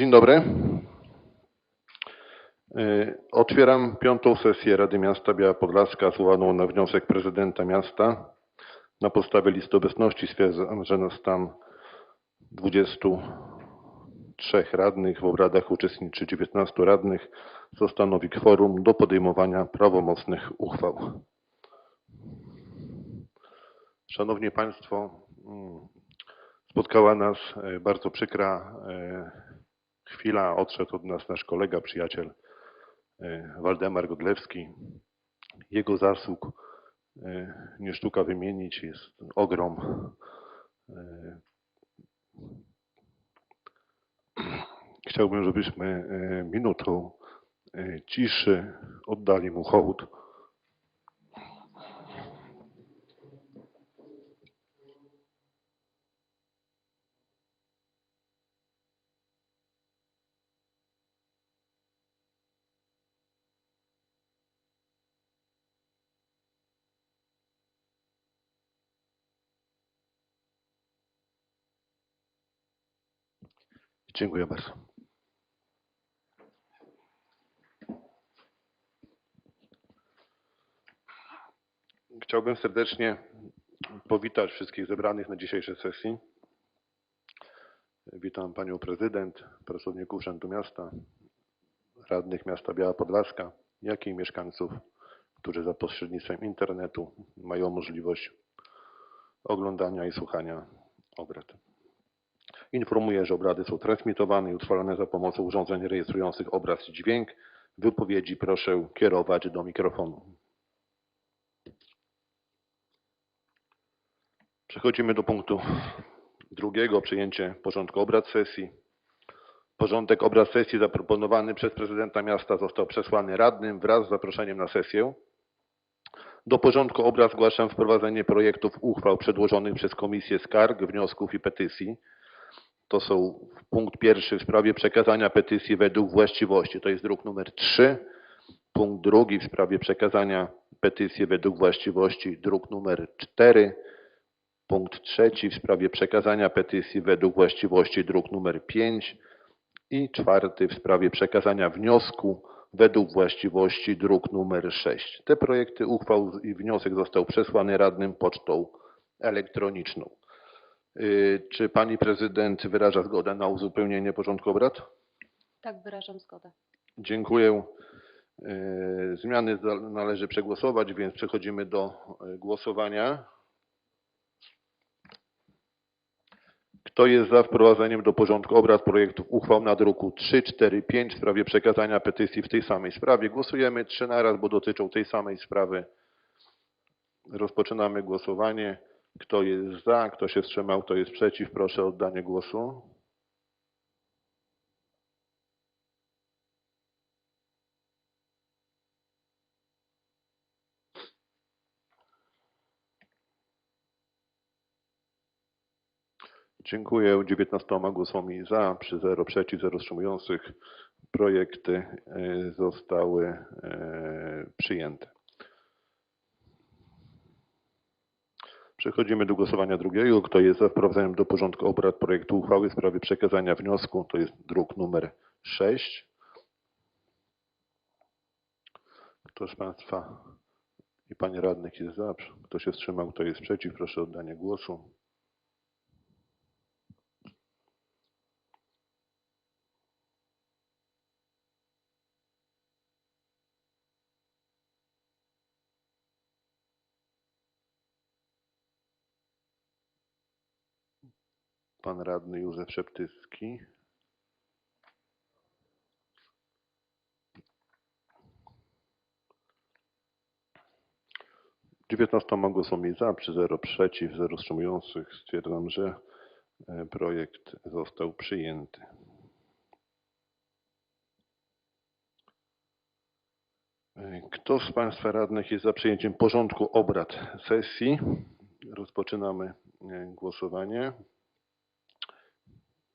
Dzień dobry. Y, Otwieram piątą sesję Rady Miasta Biała Podlaska zwołaną na wniosek prezydenta miasta. Na podstawie listy obecności stwierdzam, że na stan 23 radnych w obradach uczestniczy 19 radnych, co stanowi kworum do podejmowania prawomocnych uchwał. Szanowni Państwo, mm, spotkała nas e, bardzo przykra e, chwila. Odszedł od nas nasz kolega, przyjaciel e, Waldemar Godlewski. Jego zasług e, nie sztuka wymienić, jest ogrom. E, Chciałbym, żebyśmy minutą ciszy oddali mu hołd. Dziękuję bardzo. Chciałbym serdecznie powitać wszystkich zebranych na dzisiejszej sesji. Witam Panią Prezydent, pracowników Urzędu Miasta, radnych miasta Biała Podlaska, jak i mieszkańców, którzy za pośrednictwem internetu mają możliwość oglądania i słuchania obrad. Informuję, że obrady są transmitowane i utrwalane za pomocą urządzeń rejestrujących obraz i dźwięk. Wypowiedzi proszę kierować do mikrofonu. Przechodzimy do punktu drugiego, przyjęcie porządku obrad sesji. Porządek obrad sesji zaproponowany przez prezydenta miasta został przesłany radnym wraz z zaproszeniem na sesję. Do porządku obrad zgłaszam wprowadzenie projektów uchwał przedłożonych przez Komisję Skarg, Wniosków i Petycji. To są punkt pierwszy w sprawie przekazania petycji według właściwości, to jest druk numer 3. Punkt drugi w sprawie przekazania petycji według właściwości, druk numer 4. Punkt trzeci w sprawie przekazania petycji według właściwości, druk numer 5. I czwarty w sprawie przekazania wniosku według właściwości, druk numer 6. Te projekty uchwał i wniosek został przesłany radnym pocztą elektroniczną. Y, Czy pani prezydent wyraża zgodę na uzupełnienie porządku obrad? Tak, wyrażam zgodę. Dziękuję. Y, Zmiany należy przegłosować, więc przechodzimy do y, głosowania. Kto jest za wprowadzeniem do porządku obrad projektów uchwał na druku 3, 4, 5 w sprawie przekazania petycji w tej samej sprawie? Głosujemy trzy naraz, bo dotyczą tej samej sprawy. Rozpoczynamy głosowanie. Kto jest za, kto się wstrzymał, kto jest przeciw, proszę o oddanie głosu. Dziękuję 19 głosami za, przy 0 przeciw, 0 wstrzymujących. Projekty e, zostały e, przyjęte. Przechodzimy do głosowania drugiego. Kto jest za wprowadzeniem do porządku obrad projektu uchwały w sprawie przekazania wniosku? To jest druk numer 6. Kto z Państwa i Panie Radnych jest za? Kto się wstrzymał? Kto jest przeciw? Proszę o oddanie głosu. Pan Radny Józef Szeptycki. Dziewiętnastoma głosami za, przy 0 przeciw, 0 wstrzymujących stwierdzam, że e, projekt został przyjęty. E, Kto z Państwa radnych jest za przyjęciem porządku obrad sesji? Rozpoczynamy e, głosowanie.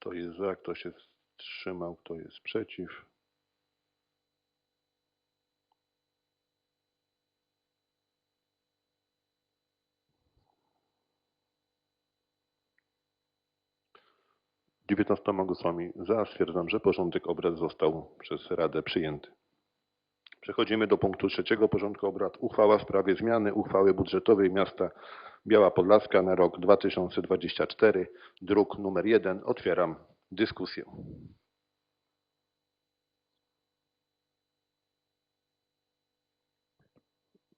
Kto jest za, kto się wstrzymał, kto jest przeciw? 19 głosami za stwierdzam, że porządek obrad został przez Radę przyjęty. Przechodzimy do punktu trzeciego porządku obrad. Uchwała w sprawie zmiany uchwały budżetowej miasta Biała Podlaska na rok 2024, druk numer 1. Otwieram dyskusję.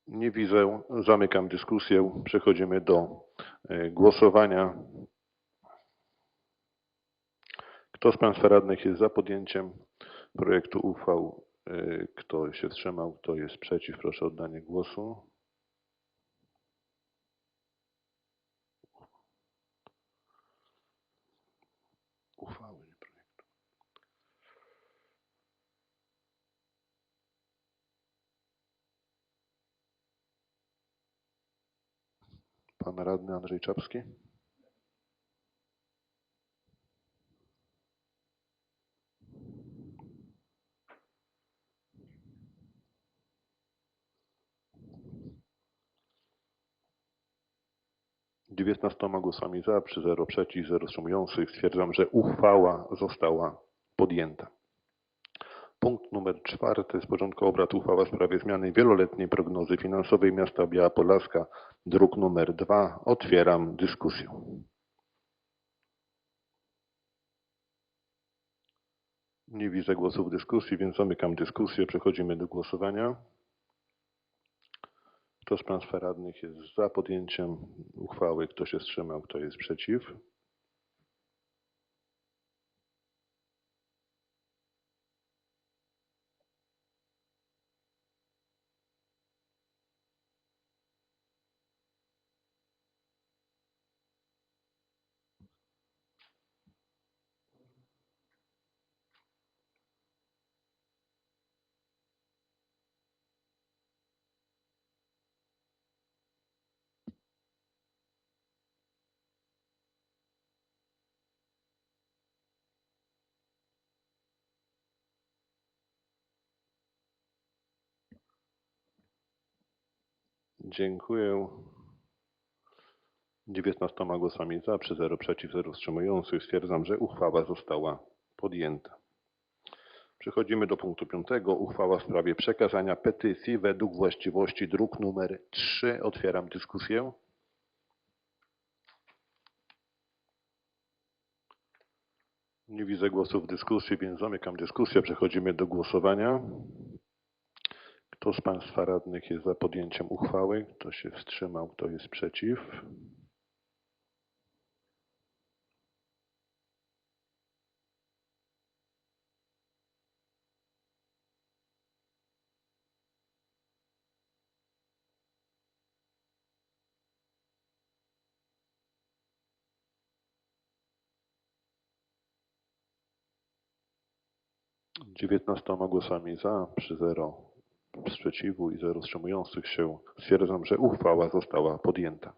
Nie widzę. Zamykam dyskusję. Przechodzimy do e, głosowania. Kto z Państwa radnych jest za podjęciem projektu uchwał? E, Kto się wstrzymał? Kto jest przeciw? Proszę o oddanie głosu. Uchwały, nie projektu. Pan radny Andrzej Czapski. Dziewiętnastoma głosami za, przy zero przeciw, zero wstrzymujących stwierdzam, że uchwała została podjęta. Punkt numer czwarty z porządku obrad uchwała w sprawie zmiany wieloletniej prognozy finansowej miasta Biała Podlaska, druk numer dwa. Otwieram dyskusję. Nie widzę głosów w dyskusji, więc zamykam dyskusję. Przechodzimy do głosowania. Kto z Państwa radnych jest za podjęciem uchwały? Kto się wstrzymał? Kto jest przeciw? Dziękuję. 19 głosami za, przy 0 przeciw, 0 wstrzymujących stwierdzam, że uchwała została podjęta. Przechodzimy do punktu 5. Uchwała w sprawie przekazania petycji według właściwości druk numer 3. Otwieram dyskusję. Nie widzę głosów w dyskusji, więc zamykam dyskusję. Przechodzimy do głosowania. Kto z Państwa radnych jest za podjęciem uchwały? Kto się wstrzymał? Kto jest przeciw? Dziewiętnastoma głosami za, przy zero sprzeciwu i zero wstrzymujących się stwierdzam, że uchwała została podjęta.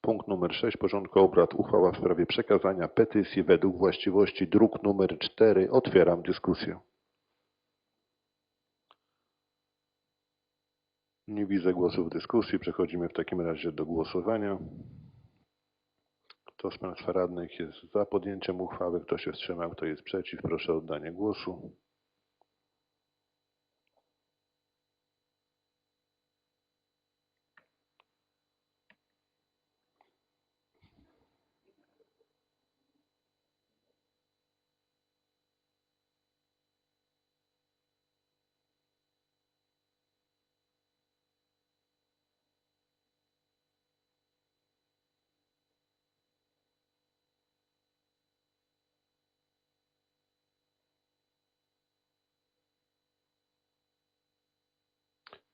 Punkt numer 6 porządku obrad. Uchwała w sprawie przekazania petycji według właściwości druk numer 4. Otwieram dyskusję. Nie widzę głosów w dyskusji. Przechodzimy w takim razie do głosowania. Kto z Państwa radnych jest za podjęciem uchwały? Kto się wstrzymał? Kto jest przeciw? Proszę o oddanie głosu.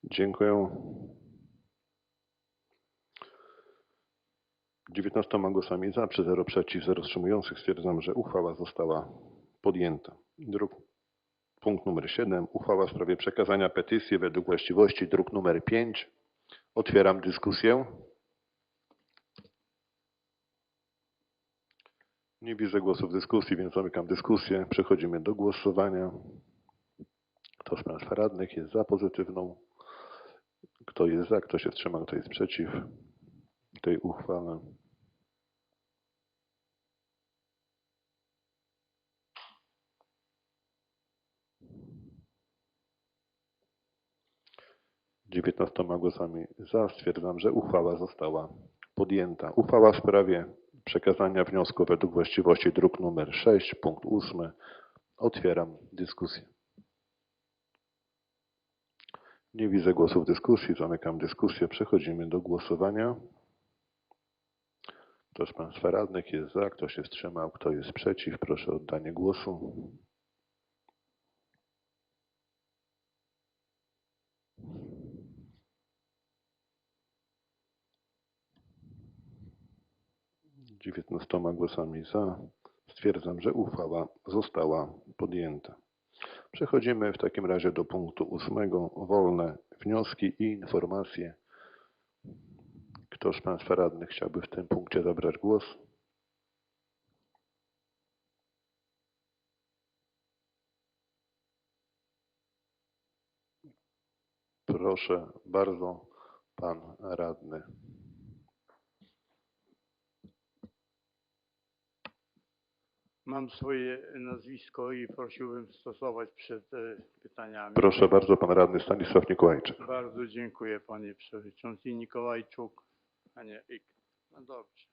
Dziękuję. 19 głosami za, przy 0 przeciw, 0 wstrzymujących stwierdzam, że uchwała została podjęta. Druk, punkt numer 7. Uchwała w sprawie przekazania petycji według właściwości, druk numer 5. Otwieram dyskusję. Nie widzę głosów w dyskusji, więc zamykam dyskusję. Przechodzimy do głosowania. Kto z Państwa radnych jest za pozytywną kto jest za, kto się wstrzyma, kto jest przeciw tej uchwale. Dziewiętnastoma głosami za stwierdzam, że uchwała została podjęta. Uchwała w sprawie przekazania wniosku według właściwości druk nr 6, punkt 8. Otwieram dyskusję. Nie widzę głosów dyskusji, zamykam dyskusję. Przechodzimy do głosowania. Kto z Państwa radnych jest za, kto się wstrzymał, kto jest przeciw, proszę o oddanie głosu. Dziewiętnastoma głosami za. Stwierdzam, że uchwała została podjęta. Przechodzimy w takim razie do punktu ósmego. Wolne wnioski i informacje. Kto z Państwa radnych chciałby w tym punkcie zabrać głos? Proszę bardzo, Pan Radny. Mam swoje nazwisko i prosiłbym stosować przed e, pytaniami. Proszę bardzo, Pan Radny Stanisław Mikołajczyk. Bardzo dziękuję Panie Przewodniczący Nikołajczuk, a nie Ik. No dobrze.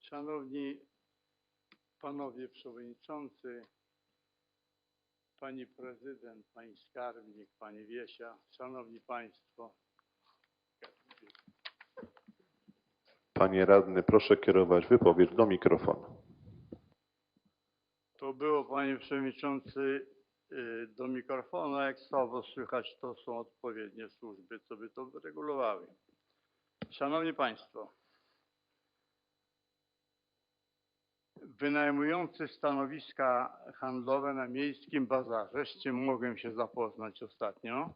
Szanowni Panowie Przewodniczący, Pani Prezydent, Pani Skarbnik, Pani Wiesia, Szanowni Państwo. Panie Radny, proszę kierować wypowiedź do mikrofonu. To było, panie przewodniczący, y, do mikrofonu, jak słabo słychać, to są odpowiednie służby, co by to regulowały. Szanowni Państwo, wynajmujący stanowiska handlowe na miejskim bazarze, z czym mogłem się zapoznać ostatnio,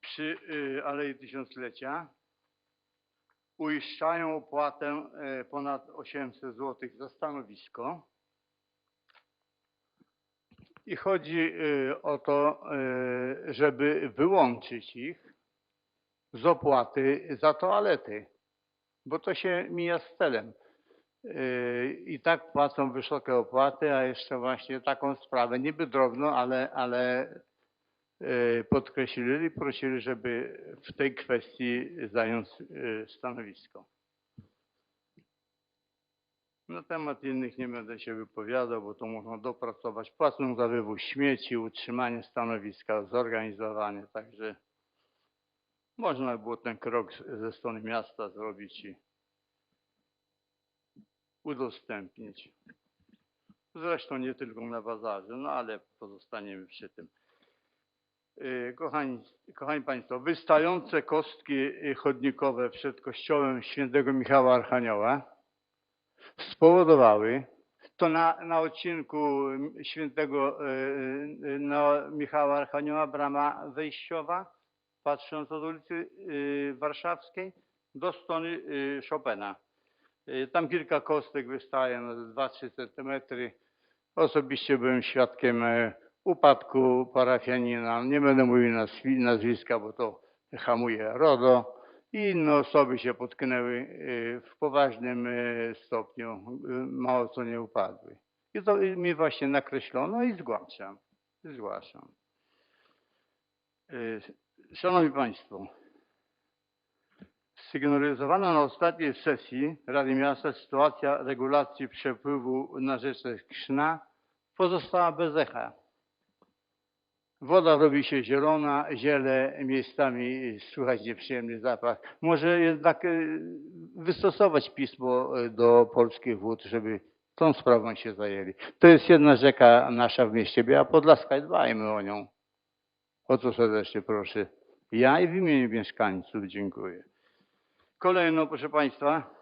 przy y, Alei Tysiąclecia, uiszczają opłatę e, ponad 800 zł za stanowisko. I chodzi e, o to, e, żeby wyłączyć ich z opłaty za toalety, bo to się mija z celem. I tak płacą wysokie opłaty, a jeszcze właśnie taką sprawę, niby drobną, ale, ale podkreślili i prosili, żeby w tej kwestii zająć e, stanowisko. Na temat innych nie będę się wypowiadał, bo to można dopracować. Płacą za wywóz śmieci, utrzymanie stanowiska, zorganizowanie, także można było ten krok ze strony miasta zrobić i udostępnić. Zresztą nie tylko na bazarze, no ale pozostaniemy przy tym. Y, Kochani, kochani Państwo, wystające kostki y, chodnikowe przed kościołem świętego Michała Archanioła spowodowały, to na, na odcinku świętego y, no, Michała Archanioła, brama wejściowa, patrząc od ulicy Warszawskiej do strony Chopina. Tam kilka kostek wystaje na 2-3 centymetry. Osobiście byłem świadkiem upadku parafianina. Nie będę mówił nazwi- nazwiska, bo to hamuje RODO. I inne osoby się potknęły e, w poważnym e, stopniu, e, mało co nie upadły. I to mi właśnie nakreślono i zgłaszam. Zgłaszam. Szanowni Państwo, sygnalizowana na ostatniej sesji Rady Miasta sytuacja regulacji przepływu na rzece Krzna pozostała bez echa. Woda robi się zielona, ziele miejscami słychać nieprzyjemny zapach. Może jednak e, wystosować pismo e, do polskich wód, żeby tą sprawą się zajęli. To jest jedna rzeka nasza w mieście Biała Podlaska i dbajmy o nią. O co serdecznie proszę. Ja i w imieniu mieszkańców dziękuję. Kolejno, proszę Państwa,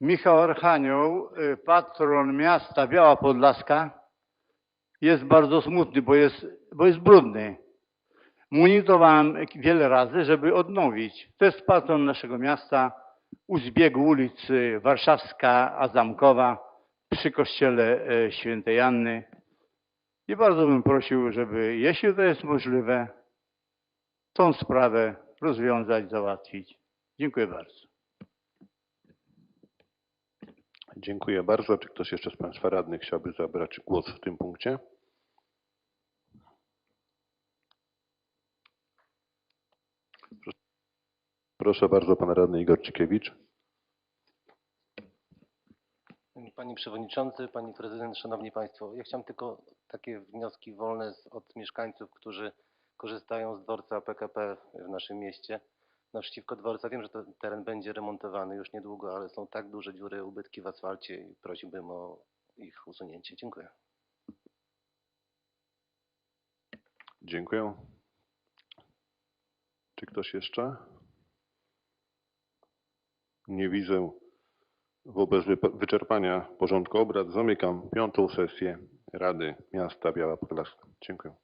Michał Archanioł, y, patron miasta Biała Podlaska, jest bardzo smutny, bo jest, bo jest brudny. Monitorowałem wiele razy, żeby odnowić. To jest patron naszego miasta u zbiegu ulicy Warszawska, a Zamkowa przy kościele e, świętej Anny. I bardzo bym prosił, żeby, jeśli to jest możliwe, tą sprawę rozwiązać, załatwić. Dziękuję bardzo. Dziękuję bardzo. Czy ktoś jeszcze z Państwa radnych chciałby zabrać głos w tym punkcie? Proszę bardzo, pan radny Igor Cikiewicz. Panie Przewodniczący, Pani Prezydent, Szanowni Państwo. Ja chciałem tylko takie wnioski wolne od mieszkańców, którzy korzystają z dworca PKP w naszym mieście. Naprzeciwko dworca wiem, że ten teren będzie remontowany już niedługo, ale są tak duże dziury, ubytki w asfalcie i prosiłbym o ich usunięcie. Dziękuję. Dziękuję. Czy ktoś jeszcze? Nie widzę. Wobec wyczerpania porządku obrad zamykam piątą sesję Rady Miasta Biała Podlaska. Dziękuję.